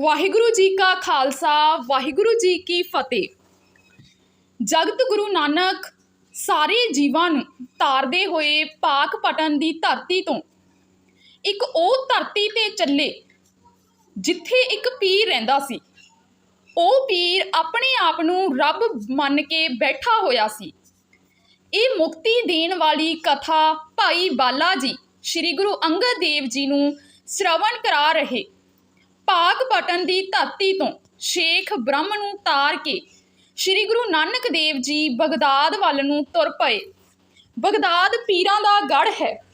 ਵਾਹਿਗੁਰੂ ਜੀ ਕਾ ਖਾਲਸਾ, ਵਾਹਿਗੁਰੂ ਜੀ ਕੀ ਫਤਿਹ। ਜਗਤ ਗੁਰੂ ਨਾਨਕ ਸਾਰੇ ਜੀਵਾਂ ਨੂੰ ਤਾਰਦੇ ਹੋਏ ਪਾਕ ਪਟਨ ਦੀ ਧਰਤੀ ਤੋਂ ਇੱਕ ਉਹ ਧਰਤੀ ਤੇ ਚੱਲੇ ਜਿੱਥੇ ਇੱਕ ਪੀਰ ਰਹਿੰਦਾ ਸੀ। ਉਹ ਪੀਰ ਆਪਣੇ ਆਪ ਨੂੰ ਰੱਬ ਮੰਨ ਕੇ ਬੈਠਾ ਹੋਇਆ ਸੀ। ਇਹ ਮੁਕਤੀ ਦੇਣ ਵਾਲੀ ਕਥਾ ਭਾਈ ਬਾਲਾ ਜੀ, ਸ੍ਰੀ ਗੁਰੂ ਅੰਗਦ ਦੇਵ ਜੀ ਨੂੰ ਸ਼ਰਵਣ ਕਰਾ ਰਹੇ। ਭਾਗ ਬਟਨ ਦੀ ਧਰਤੀ ਤੋਂ ਸ਼ੇਖ ਬ੍ਰਹਮ ਨੂੰ ਤਾਰ ਕੇ ਸ੍ਰੀ ਗੁਰੂ ਨਾਨਕ ਦੇਵ ਜੀ ਬਗਦਾਦ ਵੱਲ ਨੂੰ ਤੁਰ ਪਏ। ਬਗਦਾਦ ਪੀਰਾਂ ਦਾ ਗੜ ਹੈ।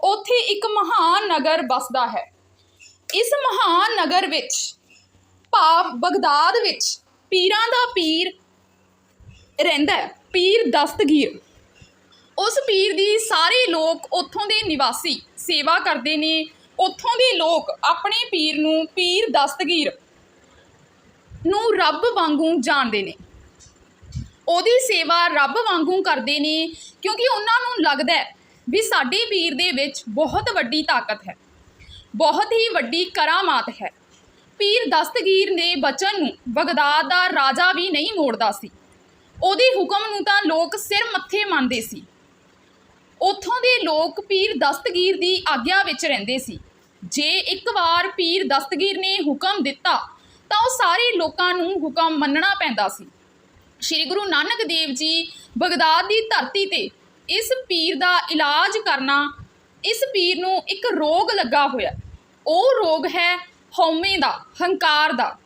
ਉੱਥੇ ਇੱਕ ਮਹਾਨ ਨਗਰ ਵਸਦਾ ਹੈ। ਇਸ ਮਹਾਨ ਨਗਰ ਵਿੱਚ, ਭਾਵ ਬਗਦਾਦ ਵਿੱਚ ਪੀਰਾਂ ਦਾ ਪੀਰ ਰਹਿੰਦਾ ਹੈ, ਪੀਰ ਦਸਤਗੀਰ। ਉਸ ਪੀਰ ਦੀ ਸਾਰੇ ਲੋਕ ਉੱਥੋਂ ਦੇ ਨਿਵਾਸੀ ਸੇਵਾ ਕਰਦੇ ਨੇ। ਉੱਥੋਂ ਦੇ ਲੋਕ ਆਪਣੇ ਪੀਰ ਨੂੰ ਪੀਰ ਦਸਤਗੀਰ ਨੂੰ ਰੱਬ ਵਾਂਗੂ ਜਾਣਦੇ ਨੇ। ਉਹਦੀ ਸੇਵਾ ਰੱਬ ਵਾਂਗੂ ਕਰਦੇ ਨੇ ਕਿਉਂਕਿ ਉਹਨਾਂ ਨੂੰ ਲੱਗਦਾ ਹੈ ਵੀ ਸਾਡੇ ਪੀਰ ਦੇ ਵਿੱਚ ਬਹੁਤ ਵੱਡੀ ਤਾਕਤ ਹੈ, ਬਹੁਤ ਹੀ ਵੱਡੀ ਕਰਾਮਾਤ ਹੈ। ਪੀਰ ਦਸਤਗੀਰ ਨੇ ਬਚਨ ਨੂੰ ਬਗਦਾਦ ਦਾ ਰਾਜਾ ਵੀ ਨਹੀਂ ਮੋੜਦਾ ਸੀ। ਉਹਦੇ ਹੁਕਮ ਨੂੰ ਤਾਂ ਲੋਕ ਸਿਰ ਮੱਥੇ ਮੰਨਦੇ ਸੀ। ਉੱਥੋਂ ਦੇ ਲੋਕ ਪੀਰ ਦਸਤਗੀਰ ਦੀ ਆਗਿਆ ਵਿੱਚ ਰਹਿੰਦੇ ਸੀ। ਜੇ ਇੱਕ ਵਾਰ ਪੀਰ ਦਸਤਗੀਰ ਨੇ ਹੁਕਮ ਦਿੱਤਾ, ਤਾਂ ਉਹ ਸਾਰੇ ਲੋਕਾਂ ਨੂੰ ਹੁਕਮ ਮੰਨਣਾ ਪੈਂਦਾ ਸੀ। ਸ਼੍ਰੀ ਗੁਰੂ ਨਾਨਕ ਦੇਵ ਜੀ ਬਗਦਾਦ ਦੀ ਧਰਤੀ ਤੇ ਇਸ ਪੀਰ ਦਾ ਇਲਾਜ ਕਰਨਾ, ਇਸ ਪੀਰ ਨੂੰ ਇੱਕ ਰੋਗ ਲੱਗਾ ਹੋਇਆ। ਉਹ ਰੋਗ ਹੈ ਹਉਮੈ ਦਾ, ਹੰਕਾਰ ਦਾ।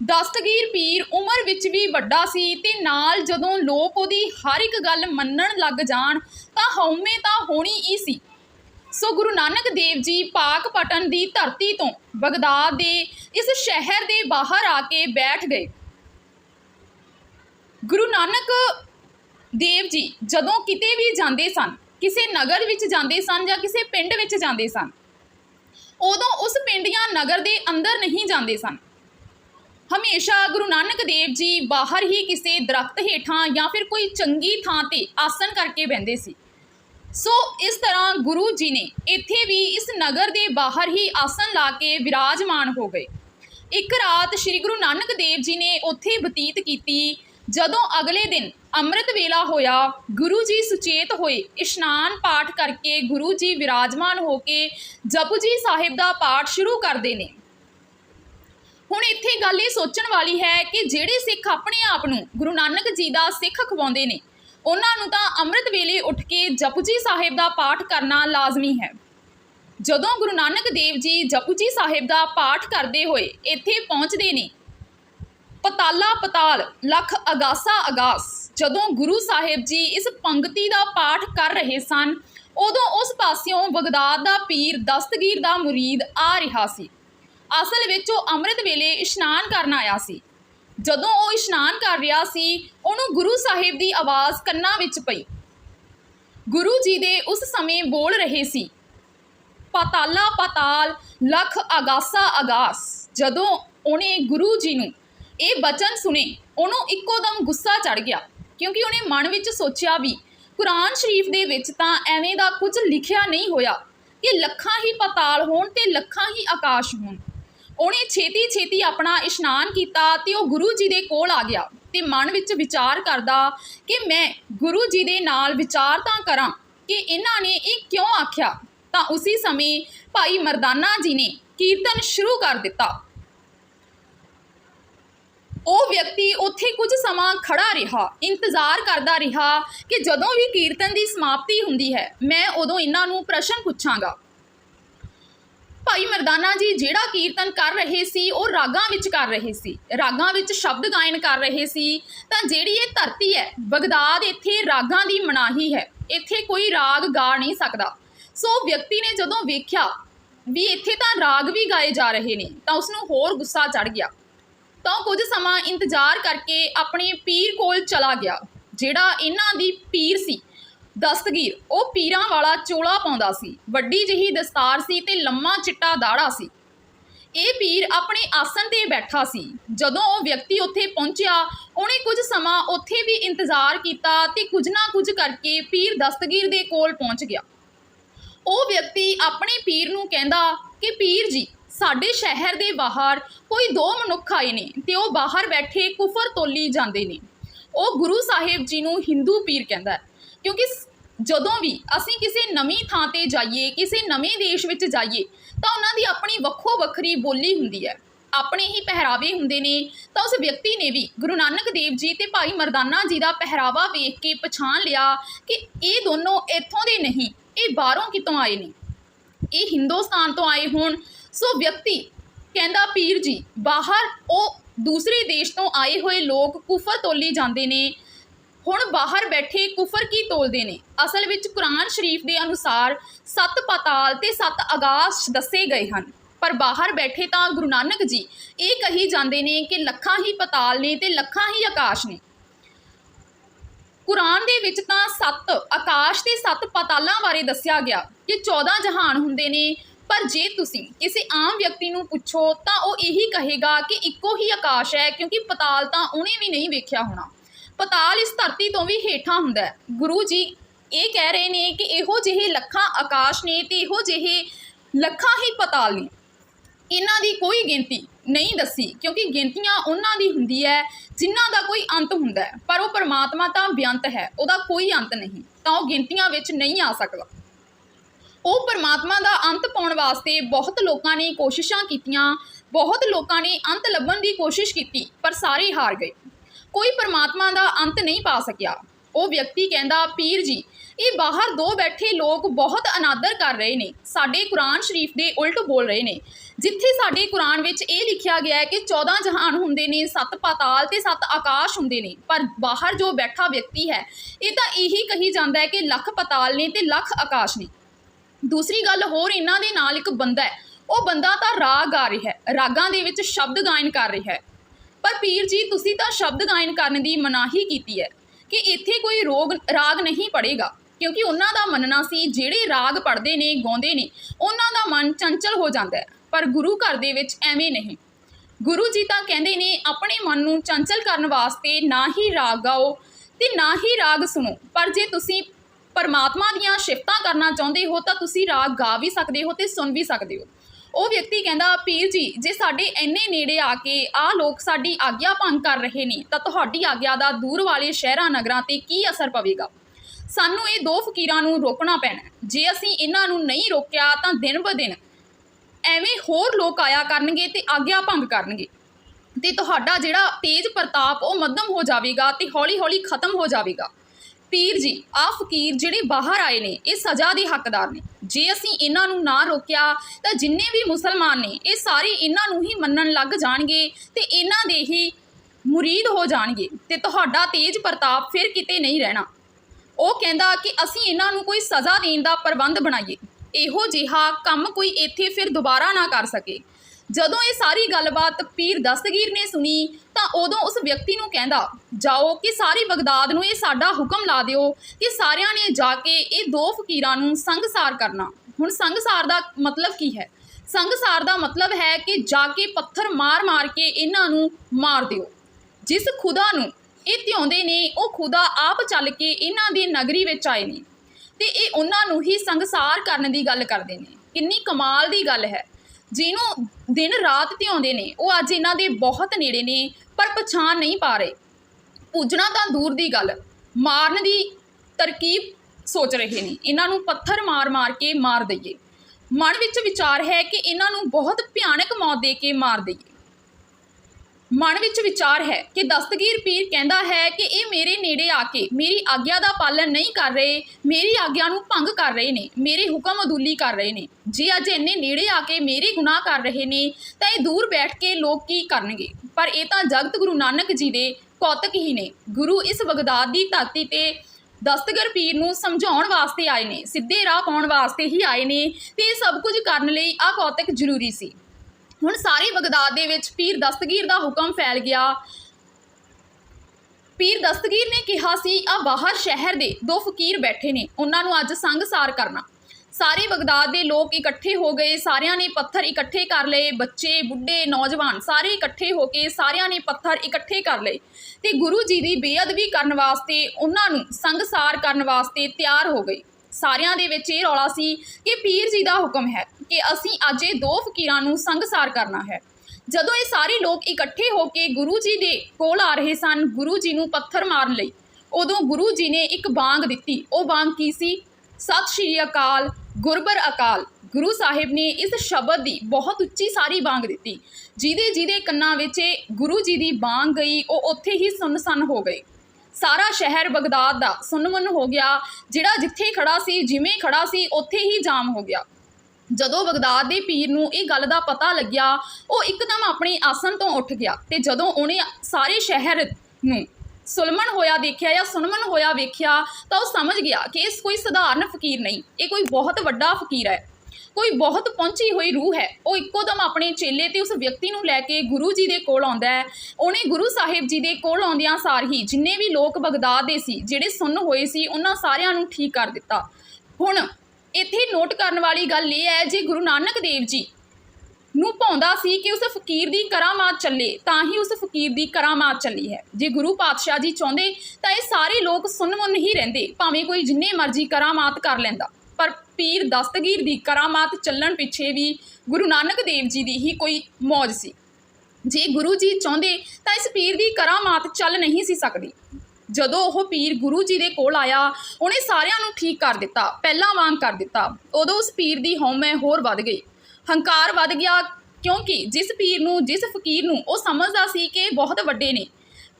ਦਸਤਗੀਰ ਪੀਰ ਉਮਰ ਵਿੱਚ ਵੀ ਵੱਡਾ ਸੀ ਤੇ ਨਾਲ ਜਦੋਂ ਲੋਕ ਉਹਦੀ ਹਰ ਇੱਕ ਗੱਲ ਮੰਨਣ ਲੱਗ ਜਾਣ, ਤਾਂ ਹਉਮੈ ਤਾਂ ਹੋਣੀ ਹੀ ਸੀ। ਸੋ ਗੁਰੂ ਨਾਨਕ ਦੇਵ ਜੀ ਪਾਕ ਪਟਨ ਦੀ ਧਰਤੀ ਤੋਂ ਬਗਦਾਦ ਦੇ ਇਸ ਸ਼ਹਿਰ ਦੇ ਬਾਹਰ ਆ ਕੇ ਬੈਠ ਗਏ। ਗੁਰੂ ਨਾਨਕ ਦੇਵ ਜੀ ਜਦੋਂ ਕਿਤੇ ਵੀ ਜਾਂਦੇ ਸਨ, ਕਿਸੇ ਨਗਰ ਵਿੱਚ ਜਾਂਦੇ ਸਨ ਜਾਂ ਕਿਸੇ ਪਿੰਡ ਵਿੱਚ ਜਾਂਦੇ ਸਨ, ਉਦੋਂ ਉਸ ਪਿੰਡ ਜਾਂ ਨਗਰ ਦੇ ਅੰਦਰ ਨਹੀਂ ਜਾਂਦੇ ਸਨ। ਹਮੇਸ਼ਾ ਗੁਰੂ ਨਾਨਕ ਦੇਵ ਜੀ ਬਾਹਰ ਹੀ ਕਿਸੇ ਦਰਖਤ ਹੇਠਾਂ ਜਾਂ ਫਿਰ ਕੋਈ ਚੰਗੀ ਥਾਂ ਤੇ ਆਸਣ ਕਰਕੇ ਬਹਿੰਦੇ ਸੀ। ਸੋ ਇਸ ਤਰ੍ਹਾਂ ਗੁਰੂ ਜੀ ਨੇ ਇੱਥੇ ਵੀ ਇਸ ਨਗਰ ਦੇ ਬਾਹਰ ਹੀ ਆਸਣ ਲਾ ਕੇ ਵਿਰਾਜਮਾਨ ਹੋ ਗਏ। ਇੱਕ ਰਾਤ ਸ੍ਰੀ ਗੁਰੂ ਨਾਨਕ ਦੇਵ ਜੀ ਨੇ ਉੱਥੇ ਬਤੀਤ ਕੀਤੀ। ਜਦੋਂ ਅਗਲੇ ਦਿਨ ਅੰਮ੍ਰਿਤ ਵੇਲਾ ਹੋਇਆ, ਗੁਰੂ ਜੀ ਸੁਚੇਤ ਹੋਏ, ਇਸ਼ਨਾਨ ਪਾਠ ਕਰਕੇ ਗੁਰੂ ਜੀ ਵਿਰਾਜਮਾਨ ਹੋ ਕੇ ਜਪਜੀ ਸਾਹਿਬ ਦਾ ਪਾਠ ਸ਼ੁਰੂ ਕਰਦੇ ਨੇ। ਹੁਣ ਇੱਥੇ ਗੱਲ ਇਹ ਸੋਚਣ ਵਾਲੀ ਹੈ ਕਿ ਜਿਹੜੇ ਸਿੱਖ ਆਪਣੇ ਆਪ ਨੂੰ ਗੁਰੂ ਨਾਨਕ ਜੀ ਦਾ ਸਿੱਖ ਖਵਾਉਂਦੇ ਨੇ ਉਹਨਾਂ ਨੂੰ ਤਾਂ ਅੰਮ੍ਰਿਤ ਵੇਲੇ ਉੱਠ ਕੇ ਜਪਜੀ ਸਾਹਿਬ ਦਾ ਪਾਠ ਕਰਨਾ ਲਾਜ਼ਮੀ ਹੈ। ਜਦੋਂ ਗੁਰੂ ਨਾਨਕ ਦੇਵ ਜੀ ਜਪਜੀ ਸਾਹਿਬ ਦਾ ਪਾਠ ਕਰਦੇ ਹੋਏ ਇੱਥੇ ਪਹੁੰਚਦੇ ਨੇ, ਪਤਾਲਾ ਪਤਾਲ, ਲਖ ਅਗਾਸਾ ਅਗਾਸ, ਜਦੋਂ ਗੁਰੂ ਸਾਹਿਬ ਜੀ ਇਸ ਪੰਕਤੀ ਦਾ ਪਾਠ ਕਰ ਰਹੇ ਸਨ, ਉਦੋਂ ਉਸ ਪਾਸਿਓਂ ਬਗਦਾਦ ਦਾ ਪੀਰ ਦਸਤਗੀਰ ਦਾ ਮੁਰੀਦ ਆ ਰਿਹਾ ਸੀ। ਅਸਲ ਵਿੱਚ ਉਹ ਅੰਮ੍ਰਿਤ ਵੇਲੇ ਇਸ਼ਨਾਨ ਕਰਨ ਆਇਆ ਸੀ। ਜਦੋਂ ਉਹ ਇਸ਼ਨਾਨ ਕਰ ਰਿਹਾ ਸੀ, ਉਹਨੂੰ ਗੁਰੂ ਸਾਹਿਬ ਦੀ ਆਵਾਜ਼ ਕੰਨਾਂ ਵਿੱਚ ਪਈ। ਗੁਰੂ ਜੀ ਦੇ ਉਸ ਸਮੇਂ ਬੋਲ ਰਹੇ ਸੀ, ਪਤਾਲਾ ਪਤਾਲ, ਲਖ ਅਗਾਸਾ ਅਗਾਸ। ਜਦੋਂ ਉਹਨੇ ਗੁਰੂ ਜੀ ਨੂੰ ਇਹ ਬਚਨ ਸੁਨੇ ਉਹਨੂੰ ਇੱਕੋ ਦਮ ਗੁੱਸਾ ਚੜ ਗਿਆ, ਕਿਉਂਕਿ ਉਹਨੇ ਮਨ ਵਿੱਚ ਸੋਚਿਆ ਵੀ ਕੁਰਾਨ ਸ਼ਰੀਫ ਦੇ ਵਿੱਚ ਤਾਂ ਐਵੇਂ ਦਾ ਕੁਝ ਲਿਖਿਆ ਨਹੀਂ ਹੋਇਆ ਕਿ ਲੱਖਾਂ ਹੀ ਪਤਾਲ ਹੋਣ ਤੇ ਲੱਖਾਂ ਹੀ ਆਕਾਸ਼ ਹੋਣ। ਉਹਨੇ ਛੇਤੀ ਛੇਤੀ ਆਪਣਾ ਇਸ਼ਨਾਨ ਕੀਤਾ ਤੇ ਉਹ ਗੁਰੂ ਜੀ ਦੇ ਕੋਲ ਆ ਗਿਆ ਤੇ ਮਨ ਵਿੱਚ ਵਿਚਾਰ ਕਰਦਾ ਕਿ ਮੈਂ ਗੁਰੂ ਜੀ ਦੇ ਨਾਲ ਵਿਚਾਰ ਤਾਂ ਕਰਾਂ ਕਿ ਇਹਨਾਂ ਨੇ ਇਹ ਕਿਉਂ ਆਖਿਆ? ਤਾਂ ਉਸੇ ਸਮੇਂ ਭਾਈ ਮਰਦਾਨਾ ਜੀ ਨੇ ਕੀਰਤਨ ਸ਼ੁਰੂ ਕਰ ਦਿੱਤਾ। ਉਹ ਵਿਅਕਤੀ ਉੱਥੇ ਕੁਝ ਸਮਾਂ ਖੜਾ ਰਿਹਾ, ਇੰਤਜ਼ਾਰ ਕਰਦਾ ਰਿਹਾ ਕਿ ਜਦੋਂ ਵੀ ਕੀਰਤਨ ਦੀ ਸਮਾਪਤੀ ਹੁੰਦੀ ਹੈ, ਮੈਂ ਉਦੋਂ ਇਹਨਾਂ ਨੂੰ ਪ੍ਰਸ਼ਨ ਪੁੱਛਾਂਗਾ। ਭਾਈ ਮਰਦਾਨਾ ਜੀ ਜਿਹੜਾ ਕੀਰਤਨ ਕਰ ਰਹੇ ਸੀ, ਉਹ ਰਾਗਾਂ ਵਿੱਚ ਕਰ ਰਹੇ ਸੀ, ਰਾਗਾਂ ਵਿੱਚ ਸ਼ਬਦ ਗਾਇਨ ਕਰ ਰਹੇ ਸੀ। ਤਾਂ ਜਿਹੜੀ ਇਹ ਧਰਤੀ ਹੈ, ਬਗਦਾਦ ਇੱਥੇ ਰਾਗਾਂ ਦੀ ਮਨਾਹੀ ਹੈ, ਇੱਥੇ ਕੋਈ ਰਾਗ ਗਾ ਨਹੀਂ ਸਕਦਾ। ਸੋ ਵਿਅਕਤੀ ਨੇ ਜਦੋਂ ਵੇਖਿਆ ਵੀ ਇੱਥੇ ਤਾਂ ਰਾਗ ਵੀ ਗਾਏ ਜਾ ਰਹੇ ਨੇ, ਤਾਂ ਉਸ ਨੂੰ ਹੋਰ ਗੁੱਸਾ ਚੜ ਗਿਆ। ਤਾਂ ਉਹ ਕੁਝ ਸਮਾਂ ਇੰਤਜ਼ਾਰ ਕਰਕੇ ਆਪਣੇ ਪੀਰ ਕੋਲ ਚਲਾ ਗਿਆ, ਜਿਹੜਾ ਇਹਨਾਂ ਦੀ ਪੀਰ ਸੀ। ਦਸਤਗੀਰ। ਉਹ ਪੀਰਾਂ ਵਾਲਾ ਚੋਲਾ ਪਾਉਂਦਾ ਸੀ। ਵੱਡੀ ਜਿਹੀ ਦਸਤਾਰ ਸੀ ਤੇ ਲੰਮਾ ਚਿੱਟਾ ਦਾੜਾ ਸੀ। ਇਹ ਪੀਰ ਆਪਣੇ ਆਸਣ ਤੇ ਬੈਠਾ ਸੀ। ਜਦੋਂ ਉਹ ਵਿਅਕਤੀ ਉੱਥੇ ਪਹੁੰਚਿਆ, ਉਹਨੇ ਕੁਝ ਸਮਾਂ ਉੱਥੇ ਵੀ ਇੰਤਜ਼ਾਰ ਕੀਤਾ ਤੇ ਕੁਝ ਨਾ ਕੁਝ ਕਰਕੇ ਪੀਰ ਦਸਤਗੀਰ ਦੇ ਕੋਲ ਪਹੁੰਚ ਗਿਆ। ਉਹ ਵਿਅਕਤੀ ਆਪਣੇ ਪੀਰ ਨੂੰ ਕਹਿੰਦਾ ਕਿ, ਪੀਰ ਜੀ, ਸਾਡੇ ਸ਼ਹਿਰ ਦੇ ਬਾਹਰ ਕੋਈ ਦੋ ਮਨੁੱਖ ਆਏ ਨੇ ਤੇ ਉਹ ਬਾਹਰ ਬੈਠੇ ਕੁਫਰ ਤੋਲੀ ਜਾਂਦੇ ਨੇ। ਉਹ ਗੁਰੂ ਸਾਹਿਬ ਜੀ ਨੂੰ ਹਿੰਦੂ ਪੀਰ ਕਹਿੰਦਾ ਕਿਉਂਕਿ ਜਦੋਂ ਵੀ ਅਸੀਂ ਕਿਸੇ ਨਵੀਂ ਥਾਂ ਤੇ ਜਾਈਏ, ਕਿਸੇ ਨਵੇਂ ਦੇਸ਼ ਵਿੱਚ ਜਾਈਏ, ਤਾਂ ਉਹਨਾਂ ਦੀ ਆਪਣੀ ਵੱਖੋ ਵੱਖਰੀ ਬੋਲੀ ਹੁੰਦੀ ਹੈ। ਆਪਣੇ ਹੀ ਪਹਿਰਾਵੇ ਹੁੰਦੇ ਨੇ। ਤਾਂ ਉਸ ਵਿਅਕਤੀ ਨੇ ਵੀ ਗੁਰੂ ਨਾਨਕ ਦੇਵ ਜੀ ਤੇ ਭਾਈ ਮਰਦਾਨਾ ਜੀ ਦਾ ਪਹਿਰਾਵਾ ਵੇਖ ਕੇ ਪਛਾਣ ਲਿਆ ਕਿ ਇਹ ਦੋਨੋਂ ਇੱਥੋਂ ਦੇ ਨਹੀਂ, ਇਹ ਬਾਹਰੋਂ ਕਿਤੋਂ ਆਏ ਨੇ। ਇਹ ਹਿੰਦੁਸਤਾਨ ਤੋਂ ਆਏ ਹੋਣ। ਸੋ ਵਿਅਕਤੀ ਕਹਿੰਦਾ, ਪੀਰ ਜੀ, ਬਾਹਰ ਉਹ ਦੂਸਰੇ ਦੇਸ਼ ਤੋਂ ਆਏ ਹੋਏ ਲੋਕ ਕੁਫਰ ਤੋਲੀ ਜਾਂਦੇ ਨੇ। ਹੁਣ ਬਾਹਰ ਬੈਠੇ ਕੁਫਰ ਕੀ ਤੋਲਦੇ ਨੇ? ਅਸਲ ਵਿੱਚ ਕੁਰਾਨ ਸ਼ਰੀਫ ਦੇ ਅਨੁਸਾਰ ਸੱਤ ਪਤਾਲ ਤੇ ਸੱਤ ਆਕਾਸ਼ ਦੱਸੇ ਗਏ ਹਨ। ਪਰ ਬਾਹਰ ਬੈਠੇ ਤਾਂ ਗੁਰੂ ਨਾਨਕ ਜੀ ਇਹ ਕਹੀ ਜਾਂਦੇ ਨੇ ਕਿ ਲੱਖਾਂ ਹੀ ਪਤਾਲ ਨੇ ਤੇ ਲੱਖਾਂ ਹੀ ਆਕਾਸ਼ ਨੇ। ਕੁਰਾਨ ਦੇ ਵਿੱਚ ਤਾਂ ਸੱਤ ਆਕਾਸ਼ ਤੇ ਸੱਤ ਪਤਾਲਾਂ ਬਾਰੇ ਦੱਸਿਆ ਗਿਆ ਕਿ 14 ਜਹਾਨ ਹੁੰਦੇ ਨੇ। ਪਰ ਜੇ ਤੁਸੀਂ ਕਿਸੇ ਆਮ ਵਿਅਕਤੀ ਨੂੰ ਪੁੱਛੋ ਤਾਂ ਉਹ ਇਹੀ ਕਹੇਗਾ ਕਿ ਇੱਕੋ ਹੀ ਆਕਾਸ਼ ਹੈ ਕਿਉਂਕਿ ਪਤਾਲ ਤਾਂ ਉਹਨੇ ਵੀ ਨਹੀਂ ਵੇਖਿਆ ਹੋਣਾ। ਪਤਾਲ ਇਸ ਧਰਤੀ ਤੋਂ ਵੀ ਹੇਠਾਂ ਹੁੰਦਾ ਹੈ। ਗੁਰੂ ਜੀ ਇਹ ਕਹਿ ਰਹੇ ਨੇ ਕਿ ਇਹੋ ਜਿਹੇ ਲੱਖਾਂ ਆਕਾਸ਼ ਨੇ ਤੇ ਇਹੋ ਜਿਹੇ ਲੱਖਾਂ ਹੀ ਪਤਾਲ ਨੇ। ਇਹਨਾਂ ਦੀ ਕੋਈ ਗਿਣਤੀ ਨਹੀਂ ਦੱਸੀ, ਕਿਉਂਕਿ ਗਿਣਤੀਆਂ ਉਹਨਾਂ ਦੀ ਹੁੰਦੀ ਹੈ ਜਿਨ੍ਹਾਂ ਦਾ ਕੋਈ ਅੰਤ ਹੁੰਦਾ ਹੈ। ਪਰ ਉਹ ਪਰਮਾਤਮਾ ਤਾਂ ਬੇਅੰਤ ਹੈ, ਉਹਦਾ ਕੋਈ ਅੰਤ ਨਹੀਂ, ਤਾਂ ਉਹ ਗਿਣਤੀਆਂ ਵਿੱਚ ਨਹੀਂ ਆ ਸਕਦਾ। ਉਹ ਪਰਮਾਤਮਾ ਦਾ ਅੰਤ ਪਾਉਣ ਵਾਸਤੇ ਬਹੁਤ ਲੋਕਾਂ ਨੇ ਕੋਸ਼ਿਸ਼ਾਂ ਕੀਤੀਆਂ, ਬਹੁਤ ਲੋਕਾਂ ਨੇ ਅੰਤ ਲੱਭਣ ਦੀ ਕੋਸ਼ਿਸ਼ ਕੀਤੀ, ਪਰ ਸਾਰੇ ਹਾਰ ਗਏ। ਕੋਈ ਪਰਮਾਤਮਾ ਦਾ ਅੰਤ ਨਹੀਂ ਪਾ ਸਕਿਆ। ਉਹ ਵਿਅਕਤੀ ਕਹਿੰਦਾ, ਪੀਰ ਜੀ, ਇਹ ਬਾਹਰ ਦੋ ਬੈਠੇ ਲੋਕ ਬਹੁਤ ਅਨਾਦਰ ਕਰ ਰਹੇ ਨੇ। ਸਾਡੇ ਕੁਰਾਨ ਸ਼ਰੀਫ ਦੇ ਉਲਟ ਬੋਲ ਰਹੇ ਨੇ। ਜਿੱਥੇ ਸਾਡੇ ਕੁਰਾਨ ਵਿੱਚ ਇਹ ਲਿਖਿਆ ਗਿਆ ਹੈ ਕਿ 14 ਜਹਾਨ ਹੁੰਦੇ ਨੇ, ਸੱਤ ਪਾਤਾਲ ਤੇ ਸੱਤ ਆਕਾਸ਼ ਹੁੰਦੇ ਨੇ, ਪਰ ਬਾਹਰ ਜੋ ਬੈਠਾ ਵਿਅਕਤੀ ਹੈ, ਇਹ ਤਾਂ ਇਹੀ ਕਹੀ ਜਾਂਦਾ ਹੈ ਕਿ ਲੱਖ ਪਾਤਾਲ ਨੇ ਤੇ ਲੱਖ ਆਕਾਸ਼ ਨੇ। ਦੂਸਰੀ ਗੱਲ ਹੋਰ ਇਹਨਾਂ ਦੇ ਨਾਲ ਇੱਕ ਬੰਦਾ ਹੈ। ਉਹ ਬੰਦਾ ਤਾਂ ਰਾਗ ਗਾ ਰਿਹਾ ਹੈ। ਰਾਗਾਂ ਦੇ ਵਿੱਚ ਸ਼ਬਦ ਗਾਇਨ ਕਰ ਰਿਹਾ ਹੈ। ਪਰ ਪੀਰ ਜੀ, ਤੁਸੀਂ ਤਾਂ ਸ਼ਬਦ ਗਾਇਨ ਕਰਨ ਦੀ ਮਨਾਹੀ ਕੀਤੀ ਹੈ ਕਿ ਇੱਥੇ ਕੋਈ ਰੋਗ, ਰਾਗ ਨਹੀਂ ਪੜੇਗਾ। ਕਿਉਂਕਿ ਉਹਨਾਂ ਦਾ ਮੰਨਣਾ ਸੀ, ਜਿਹੜੇ ਰਾਗ ਪੜਦੇ ਨੇ, ਗਾਉਂਦੇ ਨੇ, ਉਹਨਾਂ ਦਾ ਮਨ ਚੰਚਲ ਹੋ ਜਾਂਦਾ ਹੈ, ਪਰ ਗੁਰੂ ਘਰ ਦੇ ਵਿੱਚ ਐਵੇਂ ਨਹੀਂ। ਗੁਰੂ ਜੀ ਤਾਂ ਕਹਿੰਦੇ ਨੇ, ਆਪਣੇ ਮਨ ਨੂੰ ਚੰਚਲ ਕਰਨ ਵਾਸਤੇ ਨਾ ਹੀ ਰਾਗ ਗਾਓ ਤੇ ਨਾ ਹੀ ਰਾਗ ਸੁਣੋ। ਪਰ ਜੇ ਤੁਸੀਂ ਪਰਮਾਤਮਾ ਦੀਆਂ ਸਿਫਤਾਂ ਕਰਨਾ ਚਾਹੁੰਦੇ ਹੋ, ਤਾਂ ਤੁਸੀਂ ਰਾਗ ਗਾ ਵੀ ਸਕਦੇ ਹੋ ਤੇ ਸੁਣ ਵੀ ਸਕਦੇ ਹੋ। ਉਹ ਵਿਅਕਤੀ ਕਹਿੰਦਾ, ਪੀਰ ਜੀ, ਜੇ ਸਾਡੇ ਇੰਨੇ ਨੇੜੇ ਆ ਕੇ ਆ ਲੋਕ ਸਾਡੀ ਆਗਿਆ ਭੰਗ ਕਰ ਰਹੇ ਨੇ, ਤਾਂ ਤੁਹਾਡੀ ਆਗਿਆ ਦਾ ਦੂਰ ਵਾਲੇ ਸ਼ਹਿਰਾਂ, ਨਗਰਾਂ ਤੇ ਕੀ ਅਸਰ ਪਵੇਗਾ? ਸਾਨੂੰ ਇਹ ਦੋ ਫਕੀਰਾਂ ਨੂੰ ਰੋਕਣਾ ਪੈਣਾ ਜੇ ਅਸੀਂ ਇਹਨਾਂ ਨੂੰ ਨਹੀਂ ਰੋਕਿਆ, ਤਾਂ ਦਿਨ ਬ ਦਿਨ ਐਵੇਂ ਹੋਰ ਲੋਕ ਆਇਆ ਕਰਨਗੇ ਤੇ ਆਗਿਆ ਭੰਗ ਕਰਨਗੇ। ਤੇ ਤੁਹਾਡਾ ਜਿਹੜਾ ਤੇਜ ਪ੍ਰਤਾਪ, ਉਹ ਮੱਧਮ ਹੋ ਜਾਵੇਗਾ ਤੇ ਹੌਲੀ-ਹੌਲੀ ਖਤਮ ਹੋ ਜਾਵੇਗਾ। ਪੀਰ ਜੀ ਆ ਫਕੀਰ ਜਿਹੜੇ ਬਾਹਰ ਆਏ ਨੇ, ਇਹ ਸਜ਼ਾ ਦੇ ਹੱਕਦਾਰ ਨੇ। ਜੇ ਅਸੀਂ ਇਹਨਾਂ ਨੂੰ ਨਾ ਰੋਕਿਆ, ਤਾਂ ਜਿੰਨੇ ਵੀ ਮੁਸਲਮਾਨ ਨੇ, ਇਹ ਸਾਰੇ ਇਹਨਾਂ ਨੂੰ ਹੀ ਮੰਨਣ ਲੱਗ ਜਾਣਗੇ ਤੇ ਇਹਨਾਂ ਦੇ ਹੀ ਮੁਰੀਦ ਹੋ ਜਾਣਗੇ ਤੇ ਤੁਹਾਡਾ ਤੇਜ ਪ੍ਰਤਾਪ ਫਿਰ ਕਿਤੇ ਨਹੀਂ ਰਹਿਣਾ। ਉਹ ਕਹਿੰਦਾ ਕਿ ਅਸੀਂ ਇਹਨਾਂ ਨੂੰ ਕੋਈ ਸਜ਼ਾ ਦੇਣ ਦਾ ਪ੍ਰਬੰਧ ਬਣਾਈਏ। ਇਹੋ ਜਿਹਾ ਕੰਮ ਕੋਈ ਇੱਥੇ ਫਿਰ ਦੁਬਾਰਾ ਨਾ ਕਰ ਸਕੇ। ਜਦੋਂ ਇਹ ਸਾਰੀ ਗੱਲਬਾਤ ਪੀਰ ਦਸਤਗੀਰ ਨੇ ਸੁਣੀ, ਤਾਂ ਉਦੋਂ ਉਸ ਵਿਅਕਤੀ ਨੂੰ ਕਹਿੰਦਾ, ਜਾਓ ਕਿ ਸਾਰੀ ਬਗਦਾਦ ਨੂੰ ਇਹ ਸਾਡਾ ਹੁਕਮ ਲਾ ਦਿਓ ਕਿ ਸਾਰਿਆਂ ਨੇ ਜਾ ਕੇ ਇਹ ਦੋ ਫਕੀਰਾਂ ਨੂੰ ਸੰਗਸਾਰ ਕਰਨਾ। ਹੁਣ ਸੰਗਸਾਰ ਦਾ ਮਤਲਬ ਕੀ ਹੈ? ਸੰਗਸਾਰ ਦਾ ਮਤਲਬ ਹੈ ਕਿ ਜਾ ਕੇ ਪੱਥਰ ਮਾਰ-ਮਾਰ ਕੇ ਇਹਨਾਂ ਨੂੰ ਮਾਰ ਦਿਓ। ਜਿਸ ਖੁਦਾ ਨੂੰ ਇਹ ਧਿਆਉਂਦੇ ਨੇ, ਉਹ ਖੁਦਾ ਆਪ ਚੱਲ ਕੇ ਇਹਨਾਂ ਦੀ ਨਗਰੀ ਵਿੱਚ ਆਏ ਨੇ। ਤੇ ਇਹ ਉਹਨਾਂ ਨੂੰ ਹੀ ਸੰਗਸਾਰ ਕਰਨ ਦੀ ਗੱਲ ਕਰਦੇ ਨੇ। ਕਿੰਨੀ ਕਮਾਲ ਦੀ ਗੱਲ ਹੈ। ਜਿਹਨੂੰ ਦਿਨ ਰਾਤ 'ਤੇ ਆਉਂਦੇ ਨੇ, ਉਹ ਅੱਜ ਇਹਨਾਂ ਦੇ ਬਹੁਤ ਨੇੜੇ ਨੇ, ਪਰ ਪਛਾਣ ਨਹੀਂ ਪਾ ਰਹੇ। ਪੂਜਣਾ ਤਾਂ ਦੂਰ ਦੀ ਗੱਲ, ਮਾਰਨ ਦੀ ਤਰਕੀਬ ਸੋਚ ਰਹੇ ਨੇ। ਇਹਨਾਂ ਨੂੰ ਪੱਥਰ ਮਾਰ-ਮਾਰ ਕੇ ਮਾਰ ਦਈਏ। ਮਨ ਵਿੱਚ ਵਿਚਾਰ ਹੈ ਕਿ ਇਹਨਾਂ ਨੂੰ ਬਹੁਤ ਭਿਆਨਕ ਮੌਤ ਦੇ ਕੇ ਮਾਰ ਦਈਏ। ਮਨ ਵਿੱਚ ਵਿਚਾਰ ਹੈ ਕਿ ਦਸਤਗੀਰ ਪੀਰ ਕਹਿੰਦਾ ਹੈ ਕਿ ਇਹ ਮੇਰੇ ਨੇੜੇ ਆ ਕੇ ਮੇਰੀ ਆਗਿਆ ਦਾ ਪਾਲਣ ਨਹੀਂ ਕਰ ਰਹੇ, ਮੇਰੀ ਆਗਿਆ ਨੂੰ ਭੰਗ ਕਰ ਰਹੇ ਨੇ, ਮੇਰੇ ਹੁਕਮ ਅਦੂਲੀ ਕਰ ਰਹੇ ਨੇ। ਜੇ ਅੱਜ ਇੰਨੇ ਨੇੜੇ ਆ ਕੇ ਮੇਰੇ ਗੁਨਾਹ ਕਰ ਰਹੇ ਨੇ, ਤਾਂ ਇਹ ਦੂਰ ਬੈਠ ਕੇ ਲੋਕ ਕੀ ਕਰਨਗੇ? ਪਰ ਇਹ ਤਾਂ ਜਗਤ ਗੁਰੂ ਨਾਨਕ ਜੀ ਦੇ ਕੌਤਕ ਹੀ ਨੇ। ਗੁਰੂ ਇਸ ਬਗਦਾਦ ਦੀ ਧਰਤੀ ਤੇ ਦਸਤਗਰ ਪੀਰ ਨੂੰ ਸਮਝਾਉਣ ਵਾਸਤੇ ਆਏ ਨੇ, ਸਿੱਧੇ ਰਾਹ ਪਾਉਣ ਵਾਸਤੇ ਹੀ ਆਏ ਨੇ, ਤੇ ਇਹ ਸਭ ਕੁਝ ਕਰਨ ਲਈ ਆ ਕੌਤਕ ਜ਼ਰੂਰੀ ਸੀ। ਹੁਣ ਸਾਰੇ ਬਗਦਾਦ ਦੇ ਵਿੱਚ ਪੀਰ ਦਸਤਗੀਰ ਦਾ ਹੁਕਮ ਫੈਲ ਗਿਆ। ਪੀਰ ਦਸਤਗੀਰ ਨੇ ਕਿਹਾ ਸੀ, ਆ ਬਾਹਰ ਸ਼ਹਿਰ ਦੇ ਦੋ ਫਕੀਰ ਬੈਠੇ ਨੇ, ਉਹਨਾਂ ਨੂੰ ਅੱਜ ਸੰਗਸਾਰ ਕਰਨਾ। ਸਾਰੇ ਬਗਦਾਦ ਦੇ ਲੋਕ ਇਕੱਠੇ ਹੋ ਗਏ, ਸਾਰਿਆਂ ਨੇ ਪੱਥਰ ਇਕੱਠੇ ਕਰ ਲਏ, ਬੱਚੇ, ਬੁੱਢੇ, ਨੌਜਵਾਨ ਸਾਰੇ ਇਕੱਠੇ ਹੋ ਕੇ ਸਾਰਿਆਂ ਨੇ ਪੱਥਰ ਇਕੱਠੇ ਕਰ ਲਏ ਤੇ ਗੁਰੂ ਜੀ ਦੀ ਬੇਅਦਬੀ ਕਰਨ ਵਾਸਤੇ ਉਹਨਾਂ ਨੂੰ ਸੰਗਸਾਰ ਕਰਨ ਵਾਸਤੇ ਤਿਆਰ ਹੋ ਗਏ। ਸਾਰਿਆਂ ਦੇ ਵਿੱਚ ਇਹ ਰੌਲਾ ਸੀ ਕਿ ਪੀਰ ਜੀ ਦਾ ਹੁਕਮ ਹੈ ਕਿ ਅਸੀਂ ਅੱਜ ਇਹ ਦੋ ਫਕੀਰਾਂ ਨੂੰ ਸੰਗਸਾਰ ਕਰਨਾ ਹੈ। ਜਦੋਂ ਇਹ ਸਾਰੇ ਲੋਕ ਇਕੱਠੇ ਹੋ ਕੇ ਗੁਰੂ ਜੀ ਦੇ ਕੋਲ ਆ ਰਹੇ ਸਨ, ਗੁਰੂ ਜੀ ਨੂੰ ਪੱਥਰ ਮਾਰਨ ਲਈ, ਉਦੋਂ ਗੁਰੂ ਜੀ ਨੇ ਇੱਕ ਬਾਂਗ ਦਿੱਤੀ। ਉਹ ਬਾਂਗ ਕੀ ਸੀ? ਸਤਿ ਸ਼੍ਰੀ ਅਕਾਲ, ਗੁਰਬਰ ਅਕਾਲ। ਗੁਰੂ ਸਾਹਿਬ ਨੇ ਇਸ ਸ਼ਬਦ ਦੀ ਬਹੁਤ ਉੱਚੀ ਸਾਰੀ ਬਾਂਗ ਦਿੱਤੀ। ਜਿਹਦੇ ਜਿਹਦੇ ਕੰਨਾਂ ਵਿੱਚ ਇਹ ਗੁਰੂ ਜੀ ਦੀ ਬਾਂਗ ਗਈ, ਉਹ ਉੱਥੇ ਹੀ ਸੁੰਨਸੰਨ ਹੋ ਗਏ। ਸਾਰਾ ਸ਼ਹਿਰ ਬਗਦਾਦ ਦਾ। ਸੁੰਨਮਨ ਹੋ ਗਿਆ। ਜਿਹੜਾ ਜਿੱਥੇ ਖੜਾ ਸੀ, ਜਿਵੇਂ ਖੜਾ ਸੀ, ਉੱਥੇ ਹੀ ਜਾਮ ਹੋ ਗਿਆ। ਜਦੋਂ ਬਗਦਾਦ ਦੇ ਪੀਰ ਨੂੰ ਇਹ ਗੱਲ ਦਾ ਪਤਾ ਲੱਗਿਆ, ਉਹ ਇੱਕਦਮ ਆਪਣੇ ਆਸਨ ਤੋਂ ਉੱਠ ਗਿਆ ਤੇ ਜਦੋਂ ਉਹਨੇ ਸਾਰੇ ਸ਼ਹਿਰ ਨੂੰ ਸੁਲਮਨ ਹੋਇਆ ਦੇਖਿਆ ਜਾਂ ਸੁਨਮਨ ਹੋਇਆ ਵੇਖਿਆ ਤਾਂ ਉਹ ਸਮਝ ਗਿਆ ਕਿ ਇਸ ਕੋਈ ਸਧਾਰਨ ਫਕੀਰ ਨਹੀਂ। ਇਹ ਕੋਈ ਬਹੁਤ ਵੱਡਾ ਫਕੀਰ ਹੈ। ਕੋਈ ਬਹੁਤ ਪਹੁੰਚੀ ਹੋਈ ਰੂਹ ਹੈ। ਉਹ ਇੱਕੋ ਦਮ ਆਪਣੇ ਚੇਲੇ ਤੇ ਉਸ ਵਿਅਕਤੀ ਨੂੰ ਲੈ ਕੇ ਗੁਰੂ ਜੀ ਦੇ ਕੋਲ ਆਉਂਦਾ ਹੈ। ਉਹਨੇ ਗੁਰੂ ਸਾਹਿਬ ਜੀ ਦੇ ਕੋਲ ਆਉਂਦਿਆਂ ਸਾਰ ਹੀ ਜਿੰਨੇ ਵੀ ਲੋਕ ਬਗਦਾਦ ਦੇ ਸੀ, ਜਿਹੜੇ ਸੁੰਨ ਹੋਏ ਸੀ, ਉਹਨਾਂ ਸਾਰਿਆਂ ਨੂੰ ਠੀਕ ਕਰ ਦਿੱਤਾ। ਹੁਣ ਇੱਥੇ ਨੋਟ ਕਰਨ ਵਾਲੀ ਗੱਲ ਇਹ ਹੈ, ਜੇ ਗੁਰੂ ਨਾਨਕ ਦੇਵ ਜੀ ਨੂੰ ਪਾਉਂਦਾ ਸੀ ਕਿ ਉਸ ਫਕੀਰ ਦੀ ਕਰਾਮਾਤ ਚੱਲੇ, ਤਾਂ ਹੀ ਉਸ ਫਕੀਰ ਦੀ ਕਰਾਮਾਤ ਚੱਲੀ ਹੈ। ਜੇ ਗੁਰੂ ਪਾਤਸ਼ਾਹ ਜੀ ਚਾਹੁੰਦੇ, ਤਾਂ ਇਹ ਸਾਰੇ ਲੋਕ ਸੁੰਨਮੁੰਨ ਹੀ ਰਹਿੰਦੇ, ਭਾਵੇਂ ਕੋਈ ਜਿੰਨੇ ਮਰਜ਼ੀ ਕਰਾਮਾਤ ਕਰ ਲੈਂਦਾ। ਪੀਰ ਦਸਤਗੀਰ ਦੀ ਕਰਾਮਾਤ ਚੱਲਣ ਪਿੱਛੇ ਵੀ ਗੁਰੂ ਨਾਨਕ ਦੇਵ ਜੀ ਦੀ ਹੀ ਕੋਈ ਮੌਜ ਸੀ। ਜੇ ਗੁਰੂ ਜੀ ਚਾਹੁੰਦੇ ਤਾਂ ਇਸ ਪੀਰ ਦੀ ਕਰਾਮਾਤ ਚੱਲ ਨਹੀਂ ਸੀ ਸਕਦੀ। ਜਦੋਂ ਉਹ ਪੀਰ ਗੁਰੂ ਜੀ ਦੇ ਕੋਲ ਆਇਆ, ਉਹਨੇ ਸਾਰਿਆਂ ਨੂੰ ਠੀਕ ਕਰ ਦਿੱਤਾ, ਪਹਿਲਾਂ ਵਾਂਗ ਕਰ ਦਿੱਤਾ। ਉਦੋਂ ਉਸ ਪੀਰ ਦੀ ਹਉਮੈ ਹੋਰ ਵੱਧ ਗਈ। ਹੰਕਾਰ ਵੱਧ ਗਿਆ ਕਿਉਂਕਿ ਜਿਸ ਪੀਰ ਨੂੰ, ਜਿਸ ਫਕੀਰ ਨੂੰ ਉਹ ਸਮਝਦਾ ਸੀ ਕਿ ਬਹੁਤ ਵੱਡੇ ਨੇ,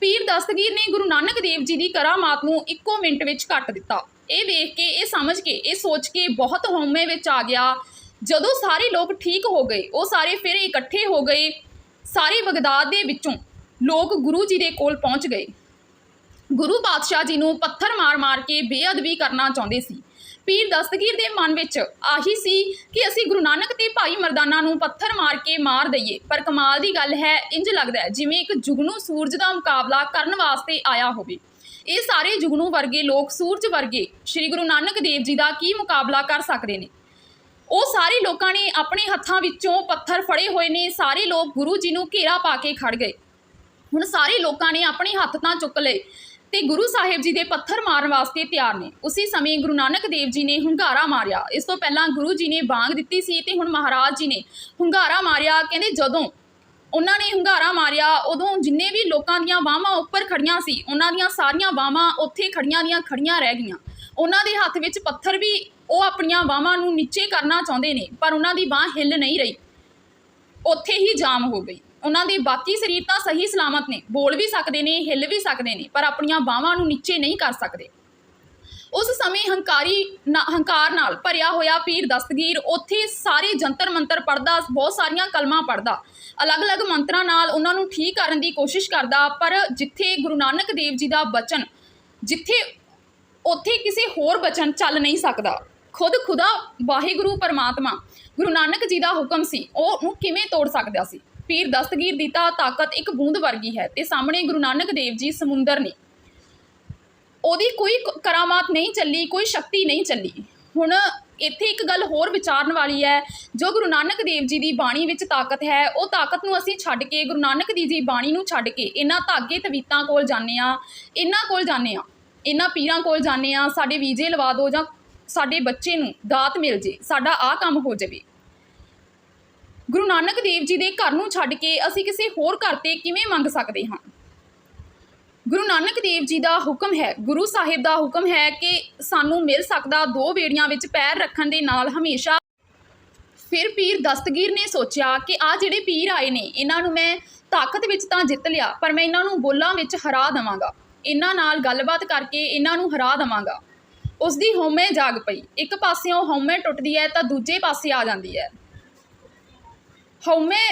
ਪੀਰ ਦਸਤਗੀਰ ਨੇ ਗੁਰੂ ਨਾਨਕ ਦੇਵ ਜੀ ਦੀ ਕਰਾਮਾਤ ਨੂੰ ਇੱਕੋ ਮਿੰਟ ਵਿੱਚ ਕੱਟ ਦਿੱਤਾ। ਇਹ ਵੇਖ ਕੇ, ਇਹ ਸਮਝ ਕੇ, ਇਹ ਸੋਚ ਕੇ ਬਹੁਤ ਹਉਮੈ ਵਿੱਚ ਆ ਗਿਆ। ਜਦੋਂ ਸਾਰੇ ਲੋਕ ਠੀਕ ਹੋ ਗਏ, ਉਹ ਸਾਰੇ ਫਿਰ ਇਕੱਠੇ ਹੋ ਗਏ ਸਾਰੇ ਬਗਦਾਦ ਦੇ ਵਿੱਚੋਂ, ਲੋਕ ਗੁਰੂ ਜੀ ਦੇ ਕੋਲ ਪਹੁੰਚ ਗਏ। ਗੁਰੂ ਪਾਤਸ਼ਾਹ ਜੀ ਨੂੰ ਪੱਥਰ ਮਾਰ-ਮਾਰ ਕੇ ਬੇਅਦਬੀ ਕਰਨਾ ਚਾਹੁੰਦੇ ਸੀ। ਪੀਰ ਦਸਤਗੀਰ ਦੇ ਮਨ ਵਿੱਚ ਆਹੀ ਸੀ ਕਿ ਅਸੀਂ ਗੁਰੂ ਨਾਨਕ ਤੇ ਭਾਈ ਮਰਦਾਨਾ ਨੂੰ ਪੱਥਰ ਮਾਰ ਕੇ ਮਾਰ ਦਈਏ, ਪਰ ਕਮਾਲ ਦੀ ਗੱਲ ਹੈ ਇੰਜ ਲੱਗਦਾ ਹੈ ਜਿਵੇਂ ਇੱਕ ਜੁਗਨੂ ਸੂਰਜ ਦਾ ਮੁਕਾਬਲਾ ਕਰਨ ਵਾਸਤੇ ਆਇਆ ਹੋਵੇ। ਇਹ ਸਾਰੇ ਜੁਗਨੂ ਵਰਗੇ ਲੋਕ ਸੂਰਜ ਵਰਗੇ ਸ੍ਰੀ ਗੁਰੂ ਨਾਨਕ ਦੇਵ ਜੀ ਦਾ ਕੀ ਮੁਕਾਬਲਾ ਕਰ ਸਕਦੇ ਨੇ? ਉਹ ਸਾਰੇ ਲੋਕਾਂ ਨੇ ਆਪਣੇ ਹੱਥਾਂ ਵਿੱਚੋਂ ਪੱਥਰ ਫੜੇ ਹੋਏ ਨੇ, ਸਾਰੇ ਲੋਕ ਗੁਰੂ ਜੀ ਨੂੰ ਘੇਰਾ ਪਾ ਕੇ ਖੜ ਗਏ। ਹੁਣ ਸਾਰੇ ਲੋਕਾਂ ਨੇ ਆਪਣੇ ਹੱਥ ਤਾਂ ਚੁੱਕ ਲਏ ਤੇ ਗੁਰੂ ਸਾਹਿਬ ਜੀ ਦੇ ਪੱਥਰ ਮਾਰਨ ਵਾਸਤੇ ਤਿਆਰ ਨੇ। ਉਸੇ ਸਮੇਂ ਗੁਰੂ ਨਾਨਕ ਦੇਵ ਜੀ ਨੇ ਹੁੰਗਾਰਾ ਮਾਰਿਆ। ਇਸ ਤੋਂ ਪਹਿਲਾਂ ਗੁਰੂ ਜੀ ਨੇ ਬਾਂਗ ਦਿੱਤੀ ਸੀ ਤੇ ਹੁਣ ਮਹਾਰਾਜ ਜੀ ਨੇ ਹੁੰਗਾਰਾ ਮਾਰਿਆ। ਕਹਿੰਦੇ ਜਦੋਂ ਉਹਨਾਂ ਨੇ ਹੁੰਗਾਰਾ ਮਾਰਿਆ। ਉਦੋਂ ਜਿੰਨੇ ਵੀ ਲੋਕਾਂ ਦੀਆਂ ਬਾਹਾਂ ਉੱਪਰ ਖੜੀਆਂ ਸੀ, ਉਹਨਾਂ ਦੀਆਂ ਸਾਰੀਆਂ ਬਾਹਾਂ ਉੱਥੇ ਖੜੀਆਂ ਦੀਆਂ ਖੜੀਆਂ ਰਹਿ ਗਈਆਂ। ਉਹਨਾਂ ਦੇ ਹੱਥ ਵਿੱਚ ਪੱਥਰ ਵੀ ਉਹ ਆਪਣੀਆਂ ਬਾਹਾਂ ਨੂੰ ਨੀਚੇ ਕਰਨਾ ਚਾਹੁੰਦੇ ਨੇ, ਪਰ ਉਹਨਾਂ ਦੀ ਬਾਹ ਹਿੱਲ ਨਹੀਂ ਰਹੀ। ਉੱਥੇ ਹੀ ਜਾਮ ਹੋ ਗਈ। ਉਹਨਾਂ ਦੇ ਬਾਕੀ ਸਰੀਰ ਤਾਂ ਸਹੀ ਸਲਾਮਤ ਨੇ, ਬੋਲ ਵੀ ਸਕਦੇ ਨੇ, ਹਿੱਲ ਵੀ ਸਕਦੇ ਨੇ, ਪਰ ਆਪਣੀਆਂ ਬਾਹਾਂ ਨੂੰ ਨੀਚੇ ਨਹੀਂ ਕਰ ਸਕਦੇ। ਉਸ ਸਮੇਂ ਹੰਕਾਰੀ ਨਾ- ਹੰਕਾਰ ਨਾਲ ਭਰਿਆ ਹੋਇਆ ਪੀਰ ਦਸਤਗੀਰ ਉੱਥੇ ਸਾਰੇ ਜੰਤਰ ਮੰਤਰ ਪੜਦਾ ਬਹੁਤ ਸਾਰੀਆਂ ਕਲਮਾਂ ਪੜਦਾ ਅਲੱਗ-ਅਲੱਗ ਮੰਤਰਾਂ ਨਾਲ ਉਹਨਾਂ ਨੂੰ ਠੀਕ ਕਰਨ ਦੀ ਕੋਸ਼ਿਸ਼ ਕਰਦਾ, ਪਰ ਜਿੱਥੇ ਗੁਰੂ ਨਾਨਕ ਦੇਵ ਜੀ ਦਾ ਬਚਨ, ਜਿੱਥੇ ਉੱਥੇ ਕਿਸੇ ਹੋਰ ਬਚਨ ਚੱਲ ਨਹੀਂ ਸਕਦਾ। ਖੁਦ ਖੁਦਾ ਵਾਹਿਗੁਰੂ ਪਰਮਾਤਮਾ, ਗੁਰੂ ਨਾਨਕ ਜੀ ਦਾ ਹੁਕਮ ਸੀ, ਉਹ ਨੂੰ ਕਿਵੇਂ ਤੋੜ ਸਕਦਾ ਸੀ? ਪੀਰ ਦਸਤਗੀਰ ਦੀ ਤਾਂ ਤਾਕਤ ਇੱਕ ਬੂੰਦ ਵਰਗੀ ਹੈ ਤੇ ਸਾਹਮਣੇ ਗੁਰੂ ਨਾਨਕ ਦੇਵ ਜੀ ਸਮੁੰਦਰ ਨੇ। ਉਹਦੀ ਕੋਈ ਕਰਾਮਾਤ ਨਹੀਂ ਚੱਲੀ, ਕੋਈ ਸ਼ਕਤੀ ਨਹੀਂ ਚੱਲੀ। ਹੁਣ ਇੱਥੇ ਇੱਕ ਗੱਲ ਹੋਰ ਵਿਚਾਰਨ ਵਾਲੀ ਹੈ, ਜੋ ਗੁਰੂ ਨਾਨਕ ਦੇਵ ਜੀ ਦੀ ਬਾਣੀ ਵਿੱਚ ਤਾਕਤ ਹੈ, ਉਹ ਤਾਕਤ ਨੂੰ ਅਸੀਂ ਛੱਡ ਕੇ, ਗੁਰੂ ਨਾਨਕ ਦੀ ਜੀ ਬਾਣੀ ਨੂੰ ਛੱਡ ਕੇ, ਇਹਨਾਂ ਧਾਗੇ ਤਵੀਤਾਂ ਕੋਲ ਜਾਂਦੇ ਆ ਇਹਨਾਂ ਕੋਲ ਜਾਂਦੇ ਆ ਇਹਨਾਂ ਪੀਰਾਂ ਕੋਲ ਜਾਂਦੇ ਆ ਸਾਡੇ ਵੀਜ਼ੇ ਲਵਾ ਦਿਓ ਜਾਂ ਸਾਡੇ ਬੱਚੇ ਨੂੰ ਦਾਤ ਮਿਲ ਜੇ, ਸਾਡਾ ਆਹ ਕੰਮ ਹੋ ਜਾਵੇ। ਗੁਰੂ ਨਾਨਕ ਦੇਵ ਜੀ ਦੇ ਘਰ ਨੂੰ ਛੱਡ ਕੇ ਅਸੀਂ ਕਿਸੇ ਹੋਰ ਘਰ ਤੇ ਕਿਵੇਂ ਮੰਗ ਸਕਦੇ ਹਾਂ? ਗੁਰੂ ਨਾਨਕ ਦੇਵ ਜੀ ਦਾ ਹੁਕਮ ਹੈ, ਗੁਰੂ ਸਾਹਿਬ ਦਾ ਹੁਕਮ ਹੈ ਕਿ ਸਾਨੂੰ ਮਿਲ ਸਕਦਾ ਦੋ ਵੇੜੀਆਂ ਵਿੱਚ ਪੈਰ ਰੱਖਣ ਦੇ ਨਾਲ ਹਮੇਸ਼ਾ। ਫਿਰ ਪੀਰ ਦਸਤਗੀਰ ਨੇ ਸੋਚਿਆ ਕਿ ਆ ਜਿਹੜੇ ਪੀਰ ਆਏ ਨੇ, ਇਹਨਾਂ ਨੂੰ ਮੈਂ ਤਾਕਤ ਵਿੱਚ ਤਾਂ ਜਿੱਤ ਲਿਆ, ਪਰ ਮੈਂ ਇਹਨਾਂ ਨੂੰ ਬੋਲਾਂ ਵਿੱਚ ਹਰਾ ਦਵਾਂਗਾ। ਇਹਨਾਂ ਨਾਲ ਗੱਲਬਾਤ ਕਰਕੇ ਇਹਨਾਂ ਨੂੰ ਹਰਾ ਦਵਾਂਗਾ। ਉਸ ਦੀ ਹਉਮੈ ਜਾਗ ਪਈ। ਇੱਕ ਪਾਸਿਓਂ ਹਉਮੈ ਟੁੱਟਦੀ ਹੈ ਤਾਂ ਦੂਜੇ ਪਾਸੇ ਆ ਜਾਂਦੀ ਹੈ। ਹਉਮੈ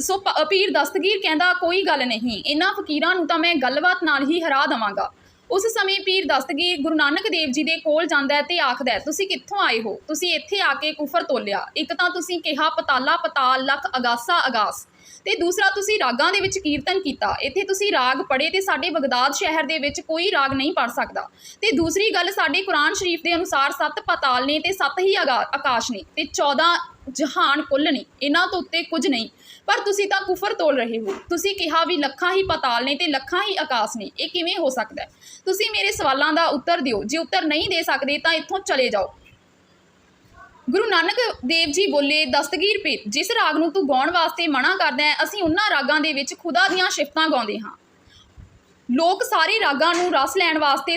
ਸੋ ਪੀਰ ਦਸਤਗੀਰ ਕਹਿੰਦਾ ਕੋਈ ਗੱਲ ਨਹੀਂ ਇਹਨਾਂ ਫਕੀਰਾਂ ਨੂੰ ਤਾਂ ਮੈਂ ਗੱਲਬਾਤ ਨਾਲ ਹੀ ਹਰਾ ਦਵਾਂਗਾ। ਉਸ ਸਮੇਂ ਪੀਰ ਦਸਤਗੀਰ ਗੁਰੂ ਨਾਨਕ ਦੇਵ ਜੀ ਦੇ ਕੋਲ ਜਾਂਦਾ ਹੈ ਤੇ ਆਖਦਾ ਹੈ, ਤੁਸੀਂ ਕਿੱਥੋਂ ਆਏ ਹੋ? ਤੁਸੀਂ ਇੱਥੇ ਆ ਕੇ ਕੁਫਰ ਤੋਲਿਆ। ਇੱਕ ਤਾਂ ਤੁਸੀਂ ਕਿਹਾ ਪਤਾਲਾ ਪਤਾਲ ਲੱਖ ਅਗਾਸਾ ਅਗਾਸ। ਤੇ ਦੂਸਰਾ ਤੁਸੀਂ ਰਾਗਾਂ ਦੇ ਵਿੱਚ ਕੀਰਤਨ ਕੀਤਾ। ਇੱਥੇ ਤੁਸੀਂ ਰਾਗ ਪੜ੍ਹੇ ਤੇ ਸਾਡੇ ਬਗਦਾਦ ਸ਼ਹਿਰ ਦੇ ਵਿੱਚ ਕੋਈ ਰਾਗ ਨਹੀਂ ਪੜ ਸਕਦਾ। ਤੇ ਦੂਸਰੀ ਗੱਲ ਸਾਡੇ ਕੁਰਾਨ ਸ਼ਰੀਫ ਦੇ ਅਨੁਸਾਰ ਸੱਤ ਪਤਾਲ ਨੇ ਤੇ ਸੱਤ ਹੀ ਅਗਾ- ਆਕਾਸ਼ ਨੇ। ਤੇ 14 ਜਹਾਨ ਕੁੱਲ ਨੇ ਇਹਨਾਂ ਤੋਂ ਉੱਤੇ ਕੁਝ ਨਹੀਂ। ਪਰ ਤੁਸੀਂ ਤਾਂ ਕੁਫਰ ਤੋਲ ਰਹੇ ਹੋ। ਤੁਸੀਂ ਕਿਹਾ ਵੀ ਲੱਖਾਂ ਹੀ ਪਤਾਲ ਨੇ ਤੇ ਲੱਖਾਂ ਹੀ ਆਕਾਸ਼ ਨੇ। ਇਹ ਕਿਵੇਂ ਹੋ ਸਕਦਾ ਹੈ? ਤੁਸੀਂ ਮੇਰੇ ਸਵਾਲਾਂ ਦਾ ਉੱਤਰ ਦਿਓ। ਜੇ ਉੱਤਰ ਨਹੀਂ ਦੇ ਸਕਦੇ ਤਾਂ ਇੱਥੋਂ ਚਲੇ ਜਾਓ। ਗੁਰੂ ਨਾਨਕ ਦੇਵ ਜੀ ਬੋਲੇ, ਦਸਤਗੀਰ ਪੀਰ ਜਿਸ ਰਾਗ ਨੂੰ ਤੂੰ ਗਾਉਣ ਵਾਸਤੇ ਮਨਾ ਕਰਦਾ ਹੈ, ਅਸੀਂ ਉਹਨਾਂ ਰਾਗਾਂ ਦੇ ਵਿੱਚ ਖੁਦਾ ਦੀਆਂ ਸਿਫਤਾਂ ਗਾਉਂਦੇ ਹਾਂ। ਲੋਕ ਸਾਰੇ ਰਾਗਾਂ ਨੂੰ ਰਸ ਲੈਣ ਵਾਸਤੇ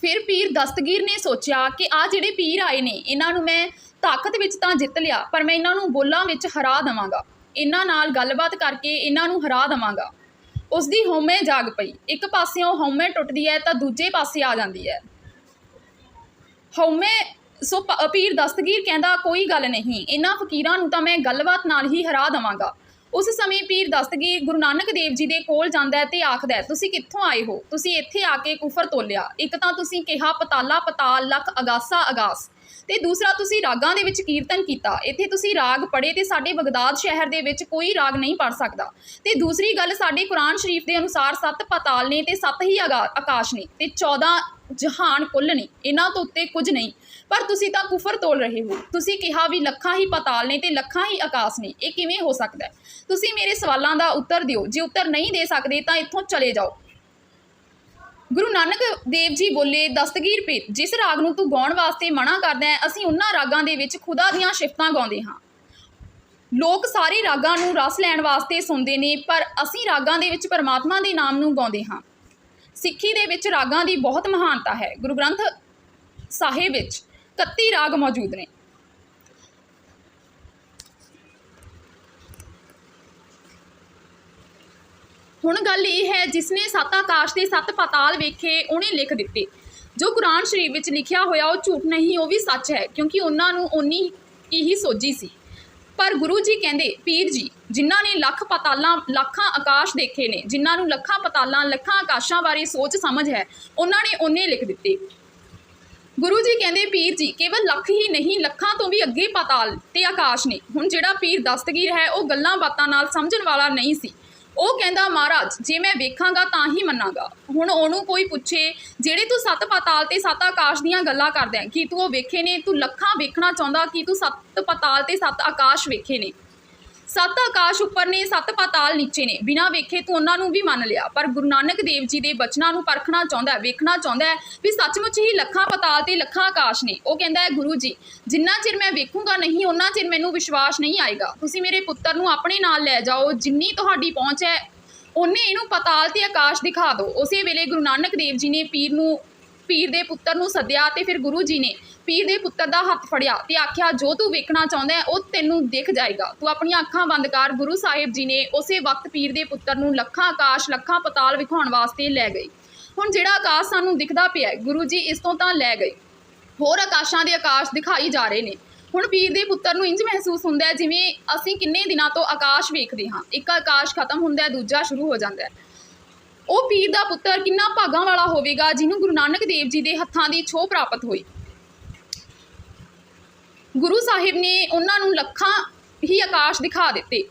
ਫਿਰ ਪੀਰ ਦਸਤਗੀਰ ਨੇ ਸੋਚਿਆ ਕਿ ਆ ਜਿਹੜੇ ਪੀਰ ਆਏ ਨੇ, ਇਹਨਾਂ ਨੂੰ ਮੈਂ ਤਾਕਤ ਵਿੱਚ ਤਾਂ ਜਿੱਤ ਲਿਆ, ਪਰ ਮੈਂ ਇਹਨਾਂ ਨੂੰ ਬੋਲਾਂ ਵਿੱਚ ਹਰਾ ਦੇਵਾਂਗਾ। ਇਹਨਾਂ ਨਾਲ ਗੱਲਬਾਤ ਕਰਕੇ ਇਹਨਾਂ ਨੂੰ ਹਰਾ ਦੇਵਾਂਗਾ। ਉਸ ਦੀ ਹਉਮੈ ਜਾਗ ਪਈ। ਇੱਕ ਪਾਸਿਓਂ ਹਉਮੈ ਟੁੱਟਦੀ ਹੈ, ਤਾਂ ਦੂਜੇ ਪਾਸੇ ਆ ਜਾਂਦੀ ਹੈ। ਹਉਮੈ ਸੋ ਪੀਰ ਦਸਤਗੀਰ ਕਹਿੰਦਾ, ਕੋਈ ਗੱਲ ਨਹੀਂ। ਇਹਨਾਂ ਫਕੀਰਾਂ ਨੂੰ ਤਾਂ ਮੈਂ ਗੱਲਬਾਤ ਨਾਲ ਹੀ ਹਰਾ ਦੇਵਾਂਗਾ। ਉਸ ਸਮੇਂ ਪੀਰ ਦਸਤਗੀਰ ਗੁਰੂ ਨਾਨਕ ਦੇਵ ਜੀ ਦੇ ਕੋਲ ਜਾਂਦਾ ਹੈ ਤੇ ਆਖਦਾ ਹੈ, ਤੁਸੀਂ ਕਿੱਥੋਂ ਆਏ ਹੋ? ਤੁਸੀਂ ਇੱਥੇ ਆ ਕੇ ਕੁਫਰ ਤੋਲਿਆ। ਇੱਕ ਤਾਂ ਤੁਸੀਂ ਕਿਹਾ ਪਤਾਲਾ ਪਤਾਲ ਲੱਖ ਅਗਾਸਾ ਅਗਾਸ। ਤੇ ਦੂਸਰਾ ਤੁਸੀਂ ਰਾਗਾਂ ਦੇ ਵਿੱਚ ਕੀਰਤਨ ਕੀਤਾ। ਇੱਥੇ ਤੁਸੀਂ ਰਾਗ ਪੜ੍ਹੇ ਤੇ ਸਾਡੇ ਬਗਦਾਦ ਸ਼ਹਿਰ ਦੇ ਵਿੱਚ ਕੋਈ ਰਾਗ ਨਹੀਂ ਪੜ ਸਕਦਾ। ਤੇ ਦੂਸਰੀ ਗੱਲ ਸਾਡੇ ਕੁਰਾਨ ਸ਼ਰੀਫ ਦੇ ਅਨੁਸਾਰ ਸੱਤ ਪਤਾਲ ਨੇ ਤੇ ਸੱਤ ਹੀ ਅਗਾ- ਆਕਾਸ਼ ਨੇ ਤੇ 14 ਜਹਾਨ ਕੁੱਲ ਨੇ। ਇਹਨਾਂ ਤੋਂ ਉੱਤੇ ਕੁਝ ਨਹੀਂ। ਪਰ ਤੁਸੀਂ ਤਾਂ ਕੁਫਰ ਤੋਲ ਰਹੇ ਹੋ। ਤੁਸੀਂ ਕਿਹਾ ਵੀ ਲੱਖਾਂ ਹੀ ਪਤਾਲ ਨੇ ਤੇ ਲੱਖਾਂ ਹੀ ਆਕਾਸ਼ ਨੇ। ਇਹ ਕਿਵੇਂ ਹੋ ਸਕਦਾ ਹੈ? ਤੁਸੀਂ ਮੇਰੇ ਸਵਾਲਾਂ ਦਾ ਉੱਤਰ ਦਿਓ। ਜੇ ਉੱਤਰ ਨਹੀਂ ਦੇ ਸਕਦੇ ਤਾਂ ਇੱਥੋਂ ਚਲੇ ਜਾਓ। ਗੁਰੂ ਨਾਨਕ ਦੇਵ ਜੀ ਬੋਲੇ, ਦਸਤਗੀਰ ਪੀਰ ਜਿਸ ਰਾਗ ਨੂੰ ਤੂੰ ਗਾਉਣ ਵਾਸਤੇ ਮਨਾ ਕਰਦਾ ਹੈ, ਅਸੀਂ ਉਹਨਾਂ ਰਾਗਾਂ ਦੇ ਵਿੱਚ ਖੁਦਾ ਦੀਆਂ ਸਿਫਤਾਂ ਗਾਉਂਦੇ ਹਾਂ। ਲੋਕ ਸਾਰੇ ਰਾਗਾਂ ਨੂੰ ਰਸ ਲੈਣ ਵਾਸਤੇ ਸੁਣਦੇ ਨੇ, ਪਰ ਅਸੀਂ ਰਾਗਾਂ ਦੇ ਵਿੱਚ ਪਰਮਾਤਮਾ ਦੇ ਨਾਮ ਨੂੰ ਗਾਉਂਦੇ ਹਾਂ। ਸਿੱਖੀ ਦੇ ਵਿੱਚ ਰਾਗਾਂ ਦੀ ਬਹੁਤ ਮਹਾਨਤਾ ਹੈ। ਗੁਰੂ ਗ੍ਰੰਥ ਸਾਹਿਬ ਵਿੱਚ 31 ਰਾਗ ਮੌਜੂਦ ਨੇ। ਹੁਣ ਗੱਲ ਇਹ ਹੈ, ਜਿਸਨੇ ਸੱਤ ਆਕਾਸ਼ ਤੇ ਸੱਤ ਪਾਤਾਲ ਵੇਖੇ, ਉਹਨੇ ਲਿਖ ਦਿੱਤੇ। ਜੋ ਕੁਰਾਨ ਸ਼ਰੀਫ ਵਿੱਚ ਲਿਖਿਆ ਹੋਇਆ, ਉਹ ਝੂਠ ਨਹੀਂ, ਉਹ ਵੀ ਸੱਚ ਹੈ, ਕਿਉਂਕਿ ਉਹਨਾਂ ਨੂੰ ਉਨੀ ਹੀ ਸੋਝੀ ਸੀ। ਪਰ ਗੁਰੂ ਜੀ ਕਹਿੰਦੇ, ਪੀਰ ਜੀ, ਜਿਨ੍ਹਾਂ ਨੇ ਲੱਖ ਪਤਾਲਾਂ, ਲੱਖਾਂ ਆਕਾਸ਼ ਦੇਖੇ ਨੇ, ਜਿਨ੍ਹਾਂ ਨੂੰ ਲੱਖਾਂ ਪਤਾਲਾਂ, ਲੱਖਾਂ ਆਕਾਸ਼ਾਂ ਬਾਰੇ ਸੋਚ ਸਮਝ ਹੈ, ਉਹਨਾਂ ਨੇ ਉਹਨੇ ਲਿਖ ਦਿੱਤੇ। ਗੁਰੂ ਜੀ ਕਹਿੰਦੇ, ਪੀਰ ਜੀ, ਕੇਵਲ ਲੱਖ ਹੀ ਨਹੀਂ, ਲੱਖਾਂ ਤੋਂ ਵੀ ਅੱਗੇ ਪਾਤਾਲ ਤੇ ਆਕਾਸ਼ ਨੇ। ਹੁਣ ਜਿਹੜਾ ਪੀਰ ਦਸਤਗੀਰ ਹੈ, ਉਹ ਗੱਲਾਂ ਬਾਤਾਂ ਨਾਲ ਸਮਝਣ ਵਾਲਾ ਨਹੀਂ ਸੀ। ਉਹ ਕਹਿੰਦਾ, ਮਹਾਰਾਜ, ਜੇ ਮੈਂ ਵੇਖਾਂਗਾ ਤਾਂ ਹੀ ਮੰਨਾਂਗਾ। ਹੁਣ ਉਹਨੂੰ ਕੋਈ ਪੁੱਛੇ, ਜਿਹੜੇ ਤੂੰ ਸੱਤ ਪਾਤਾਲ ਤੇ ਸੱਤ ਆਕਾਸ਼ ਦੀਆਂ ਗੱਲਾਂ ਕਰਦਾ ਕਿ ਤੂੰ ਉਹ ਵੇਖੇ ਨੇ? ਤੂੰ ਲੱਖਾਂ ਵੇਖਣਾ ਚਾਹੁੰਦਾ, ਕਿ ਤੂੰ ਸੱਤ ਪਤਾਲ ਤੇ ਸੱਤ ਆਕਾਸ਼ ਵੇਖੇ ਨੇ? ਸੱਤ ਆਕਾਸ਼ ਉੱਪਰ ਨੇ ਸੱਤ ਪਾਤਾਲ ਨੀਚੇ ਨੇ। ਬਿਨਾਂ ਵੇਖੇ ਤੂੰ ਉਹਨਾਂ ਨੂੰ ਵੀ ਮੰਨ ਲਿਆ। ਪਰ ਗੁਰੂ ਨਾਨਕ ਦੇਵ ਜੀ ਦੇ ਬਚਨਾਂ ਨੂੰ ਪਰਖਣਾ ਚਾਹੁੰਦਾ ਹੈ ਵੇਖਣਾ ਚਾਹੁੰਦਾ ਹੈ ਵੀ ਸੱਚਮੁੱਚ ਹੀ ਲੱਖਾਂ ਪਾਤਾਲ ਤੇ ਲੱਖਾਂ ਆਕਾਸ਼ ਨੇ। ਉਹ ਕਹਿੰਦਾ ਹੈ, ਗੁਰੂ ਜੀ, ਜਿੰਨਾ ਚਿਰ ਮੈਂ ਵੇਖੂੰਗਾ ਨਹੀਂ ਉਹਨਾਂ ਚਿਰ ਮੈਨੂੰ ਵਿਸ਼ਵਾਸ ਨਹੀਂ ਆਏਗਾ। ਤੁਸੀਂ ਮੇਰੇ ਪੁੱਤਰ ਨੂੰ ਆਪਣੇ ਨਾਲ ਲੈ ਜਾਓ, ਜਿੰਨੀ ਤੁਹਾਡੀ ਪਹੁੰਚ ਹੈ ਉਹਨੇ ਇਹਨੂੰ ਪਤਾਲ ਤੇ ਆਕਾਸ਼ ਦਿਖਾ ਦਿਓ। ਉਸੇ ਵੇਲੇ ਗੁਰੂ ਨਾਨਕ ਦੇਵ ਜੀ ਨੇ ਪੀਰ ਨੂੰ ਪੀਰ ਦੇ ਪੁੱਤਰ ਨੂੰ ਸੱਦਿਆ ਤੇ ਫਿਰ ਗੁਰੂ ਜੀ ਨੇ ਪੀਰ ਦੇ ਪੁੱਤਰ ਦਾ ਹੱਥ ਫੜਿਆ ਤੇ ਆਖਿਆ, ਜੋ ਤੂੰ ਵੇਖਣਾ ਚਾਹੁੰਦਾ ਹੈ, ਉਹ ਤੈਨੂੰ ਦਿਖ ਜਾਏਗਾ। ਤੂੰ ਆਪਣੀਆਂ ਅੱਖਾਂ ਬੰਦ ਕਰ। ਗੁਰੂ ਸਾਹਿਬ ਜੀ ਨੇ ਉਸੇ ਵਕਤ ਪੀਰ ਦੇ ਪੁੱਤਰ ਨੂੰ ਲੱਖਾਂ ਆਕਾਸ਼, ਲੱਖਾਂ ਪਤਾਲ ਵਿਖਾਉਣ ਵਾਸਤੇ ਲੈ ਗਏ। ਹੁਣ ਜਿਹੜਾ ਆਕਾਸ਼ ਸਾਨੂੰ ਦਿਖਦਾ ਪਿਆ ਗੁਰੂ ਜੀ ਇਸ ਤੋਂ ਤਾਂ ਲੈ ਗਏ। ਹੋਰ ਆਕਾਸ਼ਾਂ ਦੇ ਆਕਾਸ਼ ਦਿਖਾਈ ਜਾ ਰਹੇ ਨੇ। ਹੁਣ ਪੀਰ ਦੇ ਪੁੱਤਰ ਨੂੰ ਇੰਜ ਮਹਿਸੂਸ ਹੁੰਦਾ ਹੈ ਜਿਵੇਂ ਅਸੀਂ ਕਿੰਨੇ ਦਿਨਾਂ ਤੋਂ ਆਕਾਸ਼ ਵੇਖਦੇ ਹਾਂ। ਇੱਕ ਆਕਾਸ਼ ਖਤਮ ਹੁੰਦਾ ਹੈ, ਦੂਜਾ ਸ਼ੁਰੂ ਹੋ ਜਾਂਦਾ ਹੈ। ਉਹ ਪੀਰ ਦਾ ਪੁੱਤਰ ਕਿੰਨਾ ਭਾਗਾਂ ਵਾਲਾ ਹੋਵੇਗਾ, ਜਿਹਨੂੰ ਗੁਰੂ ਨਾਨਕ ਦੇਵ ਜੀ ਦੇ ਹੱਥਾਂ ਦੀ ਛੋਹ ਪ੍ਰਾਪਤ ਹੋਈ। ਗੁਰੂ ਸਾਹਿਬ ਨੇ ਉਹਨਾਂ ਨੂੰ ਲੱਖਾਂ ਹੀ ਆਕਾਸ਼ ਦਿਖਾ ਦਿੱਤੇ।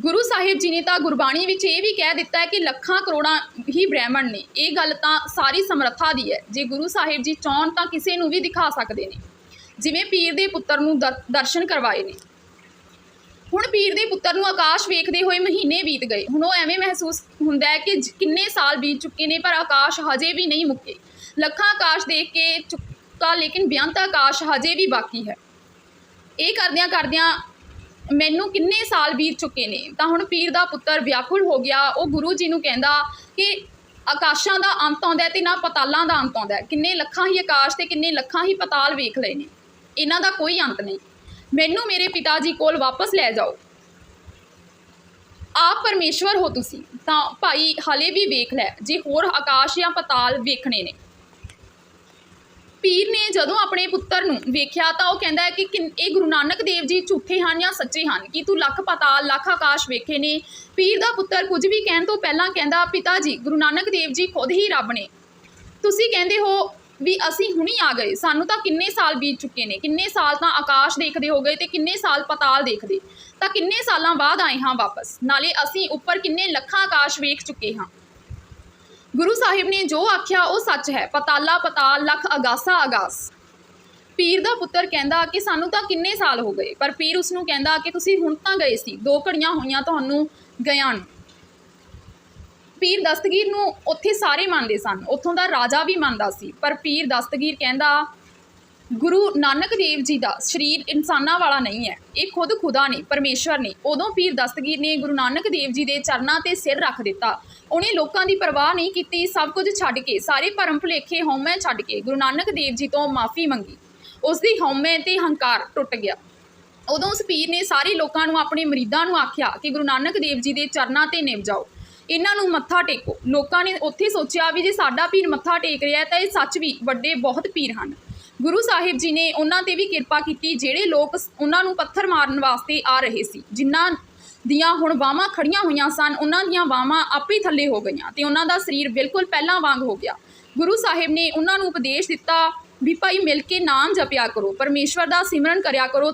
ਗੁਰੂ ਸਾਹਿਬ ਜੀ ਨੇ ਤਾਂ ਗੁਰਬਾਣੀ ਵਿੱਚ ਇਹ ਵੀ ਕਹਿ ਦਿੱਤਾ ਹੈ ਕਿ ਲੱਖਾਂ ਕਰੋੜਾਂ ਹੀ ਬ੍ਰਹਿਮਣ ਨੇ। ਇਹ ਗੱਲ ਤਾਂ ਸਾਰੀ ਸਮਰੱਥਾ ਦੀ ਹੈ। ਜੇ ਗੁਰੂ ਸਾਹਿਬ ਜੀ ਚਾਹਣ ਤਾਂ ਕਿਸੇ ਨੂੰ ਵੀ ਦਿਖਾ ਸਕਦੇ ਨੇ। ਜਿਵੇਂ ਪੀਰ ਦੇ ਪੁੱਤਰ ਨੂੰ ਦਰ- ਦਰਸ਼ਨ ਕਰਵਾਏ ਨੇ। ਹੁਣ ਪੀਰ ਦੇ ਪੁੱਤਰ ਨੂੰ ਆਕਾਸ਼ ਵੇਖਦੇ ਹੋਏ ਮਹੀਨੇ ਬੀਤ ਗਏ। ਹੁਣ ਉਹ ਐਵੇਂ ਮਹਿਸੂਸ ਹੁੰਦਾ ਹੈ ਕਿ ਜ- ਕਿੰਨੇ ਸਾਲ ਬੀਤ ਚੁੱਕੇ ਨੇ, ਪਰ ਆਕਾਸ਼ ਹਜੇ ਵੀ ਨਹੀਂ ਮੁੱਕੇ। ਲੱਖਾਂ ਆਕਾਸ਼ ਦੇਖ ਕੇ ਚੁੱਕਾ, ਲੇਕਿਨ ਬਿਆੰਤ ਆਕਾਸ਼ ਹਜੇ ਵੀ ਬਾਕੀ ਹੈ। ਇਹ ਕਰਦਿਆਂ ਕਰਦਿਆਂ ਮੈਨੂੰ ਕਿੰਨੇ ਸਾਲ ਬੀਤ ਚੁੱਕੇ ਨੇ। ਤਾਂ ਹੁਣ ਪੀਰ ਦਾ ਪੁੱਤਰ ਵਿਆਕੁਲ ਹੋ ਗਿਆ। ਉਹ ਗੁਰੂ ਜੀ ਨੂੰ ਕਹਿੰਦਾ ਕਿ ਆਕਾਸ਼ਾਂ ਦਾ ਅੰਤ ਆਉਂਦਾ ਹੈ ਤੇ ਨਾ ਪਤਾਲਾਂ ਦਾ ਅੰਤ ਆਉਂਦਾ ਕਿੰਨੇ ਲੱਖਾਂ ਹੀ ਆਕਾਸ਼ ਤੇ ਕਿੰਨੇ ਲੱਖਾਂ ਹੀ ਪਤਾਲ ਵੇਖ ਲਏ ਨੇ। ਇਹਨਾਂ ਦਾ ਕੋਈ ਅੰਤ ਨਹੀਂ। ਮੈਨੂੰ ਮੇਰੇ ਪਿਤਾ ਜੀ ਕੋਲ ਵਾਪਸ ਲੈ ਜਾਓ। ਆਪ ਪਰਮੇਸ਼ਵਰ ਹੋ ਤੁਸੀਂ, ਤਾਂ ਭਾਈ ਹਲੇ ਵੀ ਵੇਖ ਲੈ, ਜੇ ਹੋਰ ਆਕਾਸ਼ ਜਾਂ ਪਤਾਲ ਵੇਖਣੇ ਨੇ। ਪੀਰ ਨੇ ਜਦੋਂ ਆਪਣੇ ਪੁੱਤਰ ਨੂੰ ਵੇਖਿਆ ਤਾਂ ਉਹ ਕਹਿੰਦਾ ਹੈ ਕਿ ਇਹ ਗੁਰੂ ਨਾਨਕ ਦੇਵ ਜੀ ਝੂਠੇ ਹਨ ਜਾਂ ਸੱਚੇ ਹਨ, ਕਿ ਤੂੰ ਲੱਖ ਪਤਾਲ, ਲੱਖ ਆਕਾਸ਼ ਵੇਖੇ ਨੇ। ਪੀਰ ਦਾ ਪੁੱਤਰ ਕੁਝ ਵੀ ਕਹਿਣ ਤੋਂ ਪਹਿਲਾਂ ਕਹਿੰਦਾ, ਪਿਤਾ ਜੀ, ਗੁਰੂ ਨਾਨਕ ਦੇਵ ਜੀ ਖੁਦ ਹੀ ਰੱਬ ਨੇ। ਤੁਸੀਂ ਕਹਿੰਦੇ ਹੋ ਵੀ ਅਸੀਂ ਹੁਣੀ ਆ ਗਏ। ਸਾਨੂੰ ਤਾਂ ਕਿੰਨੇ ਸਾਲ ਬੀਤ ਚੁੱਕੇ ਨੇ। ਕਿੰਨੇ ਸਾਲ ਤਾਂ ਆਕਾਸ਼ ਦੇਖਦੇ ਹੋ ਗਏ ਤੇ ਕਿੰਨੇ ਸਾਲ ਪਤਾਲ ਦੇਖਦੇ। ਤਾਂ ਕਿੰਨੇ ਸਾਲਾਂ ਬਾਅਦ ਆਏ ਹਾਂ ਵਾਪਸ। ਨਾਲੇ ਅਸੀਂ ਉੱਪਰ ਕਿੰਨੇ ਲੱਖਾਂ ਆਕਾਸ਼ ਵੇਖ ਚੁੱਕੇ ਹਾਂ। ਗੁਰੂ ਸਾਹਿਬ ਨੇ ਜੋ ਆਖਿਆ ਉਹ ਸੱਚ ਹੈ। ਪਤਾਲਾ ਪਤਾਲ, ਲੱਖ ਅਗਾਸਾ ਅਗਾਸ। ਪੀਰ ਦਾ ਪੁੱਤਰ ਕਹਿੰਦਾ ਕਿ ਸਾਨੂੰ ਤਾਂ ਕਿੰਨੇ ਸਾਲ ਹੋ ਗਏ। ਪਰ ਪੀਰ ਉਸ ਨੂੰ ਕਹਿੰਦਾ ਕਿ ਤੁਸੀਂ ਹੁਣ ਤਾਂ ਗਏ ਸੀ। ਦੋ ਘੜੀਆਂ ਹੋਈਆਂ ਤੁਹਾਨੂੰ ਗਿਆ ਨੂੰ। ਪੀਰ ਦਸਤਗੀਰ ਨੂੰ ਉੱਥੇ ਸਾਰੇ ਮੰਨਦੇ ਸਨ। ਉੱਥੋਂ ਦਾ ਰਾਜਾ ਵੀ ਮੰਨਦਾ ਸੀ, ਪਰ ਪੀਰ ਦਸਤਗੀਰ ਕਹਿੰਦਾ, ਗੁਰੂ ਨਾਨਕ ਦੇਵ ਜੀ ਦਾ ਸਰੀਰ ਇਨਸਾਨਾਂ ਵਾਲਾ ਨਹੀਂ ਹੈ, ਇਹ ਖੁਦ ਖੁਦਾ ਨੇ, ਪਰਮੇਸ਼ਵਰ ਨੇ। ਉਦੋਂ ਪੀਰ ਦਸਤਗੀਰ ਨੇ ਗੁਰੂ ਨਾਨਕ ਦੇਵ ਜੀ ਦੇ ਚਰਨਾਂ ਤੇ ਸਿਰ ਰੱਖ ਦਿੱਤਾ। ਉਹਨੇ ਲੋਕਾਂ ਦੀ ਪਰਵਾਹ ਨਹੀਂ ਕੀਤੀ, ਸਭ ਕੁਝ ਛੱਡ ਕੇ, ਸਾਰੇ ਭਰਮ ਭੁਲੇਖੇ ਹਉਮੈ ਛੱਡ ਕੇ ਗੁਰੂ ਨਾਨਕ ਦੇਵ ਜੀ ਤੋਂ ਮਾਫੀ ਮੰਗੀ। ਉਸ ਦੀ ਹਉਮੈ ਤੇ ਹੰਕਾਰ ਟੁੱਟ ਗਿਆ। ਉਦੋਂ ਉਸ ਪੀਰ ਨੇ ਸਾਰੇ ਲੋਕਾਂ ਨੂੰ, ਆਪਣੇ ਮਰੀਦਾਂ ਨੂੰ ਆਖਿਆ ਕਿ ਗੁਰੂ ਨਾਨਕ ਦੇਵ ਜੀ ਦੇ ਚਰਨਾਂ ਤੇ ਨਿਭ ਜਾਓ। ਇਹਨਾਂ ਨੂੰ ਮੱਥਾ ਟੇਕੋ। ਲੋਕਾਂ ਨੇ ਉੱਥੇ ਸੋਚਿਆ ਵੀ ਜੇ ਸਾਡਾ ਪੀਰ ਮੱਥਾ ਟੇਕ ਰਿਹਾ ਤਾਂ ਇਹ ਸੱਚ ਵੀ ਵੱਡੇ ਬਹੁਤ ਪੀਰ ਹਨ। ਗੁਰੂ ਸਾਹਿਬ ਜੀ ਨੇ ਉਹਨਾਂ ਤੇ ਵੀ ਕਿਰਪਾ ਕੀਤੀ, ਜਿਹੜੇ ਲੋਕ ਉਹਨਾਂ ਨੂੰ ਪੱਥਰ ਮਾਰਨ ਵਾਸਤੇ ਆ ਰਹੇ ਸੀ। ਜਿਨ੍ਹਾਂ ਦੀਆਂ ਹੁਣ ਬਾਹਾਂ ਖੜੀਆਂ ਹੋਈਆਂ ਸਨ, ਉਹਨਾਂ ਦੀਆਂ ਬਾਹਾਂ ਆਪੇ ਹੀ ਥੱਲੇ ਹੋ ਗਈਆਂ ਤੇ ਉਹਨਾਂ ਦਾ ਸਰੀਰ ਬਿਲਕੁਲ ਪਹਿਲਾਂ ਵਾਂਗ ਹੋ ਗਿਆ। ਗੁਰੂ ਸਾਹਿਬ ਨੇ ਉਹਨਾਂ ਨੂੰ ਉਪਦੇਸ਼ ਦਿੱਤਾ ਵੀ ਭਾਈ ਮਿਲ ਕੇ ਨਾਮ ਜਪਿਆ ਕਰੋ, ਪਰਮੇਸ਼ਵਰ ਦਾ ਸਿਮਰਨ ਕਰਿਆ ਕਰੋ।